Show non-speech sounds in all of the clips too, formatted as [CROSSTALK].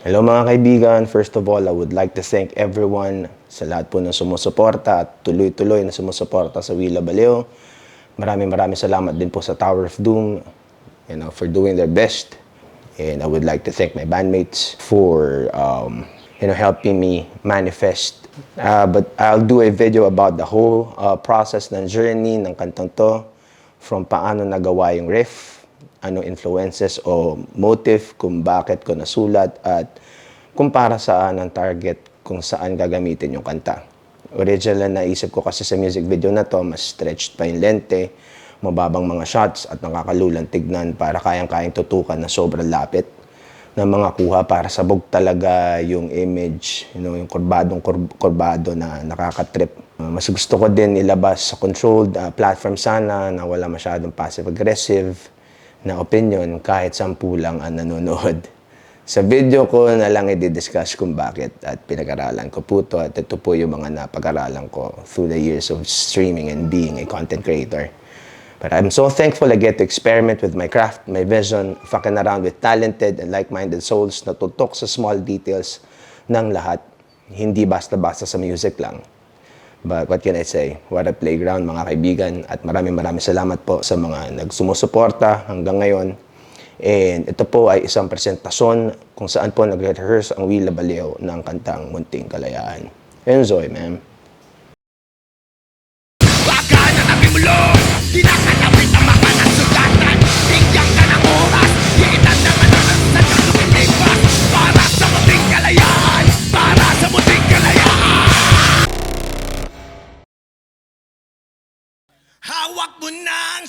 Hello mga kaibigan, first of all, I would like to thank everyone sa lahat po ng sumusuporta at tuloy-tuloy na sumusuporta sa Willa Baleo. Maraming maraming salamat din po sa Tower of Doom you know, for doing their best. And I would like to thank my bandmates for um, you know, helping me manifest. Uh, but I'll do a video about the whole uh, process ng journey ng kantong to from paano nagawa yung riff, ano influences o motive kung bakit ko nasulat at kung para saan ang target kung saan gagamitin yung kanta. Original na naisip ko kasi sa music video na to, mas stretched pa yung lente, mababang mga shots at nakakalulang tignan para kayang-kayang tutukan na sobrang lapit ng mga kuha para sabog talaga yung image, you know, yung kurbadong kur- kurbado na nakakatrip. Uh, mas gusto ko din ilabas sa controlled uh, platform sana na wala masyadong passive-aggressive na opinion kahit sampu lang ang nanonood. [LAUGHS] Sa video ko na lang i-discuss kung bakit at pinag-aralan ko po to at ito po yung mga napag-aralan ko through the years of streaming and being a content creator. But I'm so thankful I get to experiment with my craft, my vision, fucking around with talented and like-minded souls na tutok sa small details ng lahat. Hindi basta-basta sa music lang. But what can I say? What a playground mga kaibigan at maraming maraming salamat po sa mga nagsumusuporta hanggang ngayon. And ito po ay isang presentasyon kung saan po nag-rehearse ang Willa Baleo ng kantang Munting Kalayaan. Enjoy, ma'am. Baka na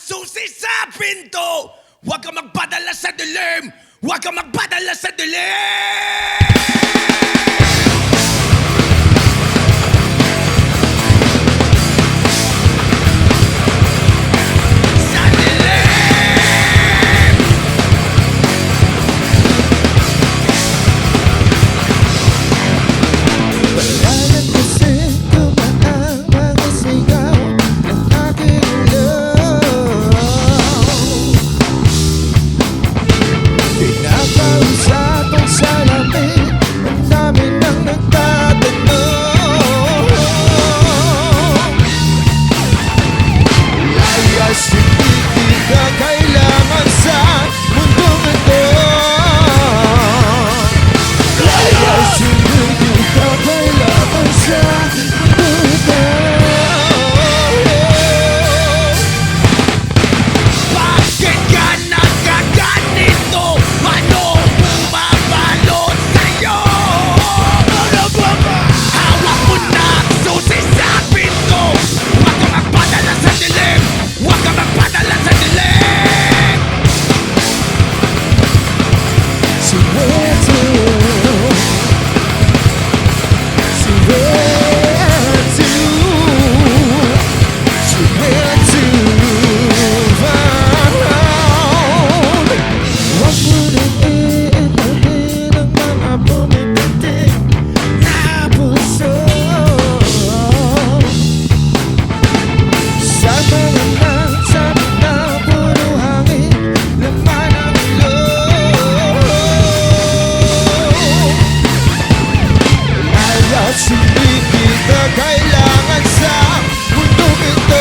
susi sa pinto. Huwag kang magpadala sa dilim. Huwag kang magpadala sa dilim Layas hindi kita kailangan At hindi kita kailangan sa mundong ito.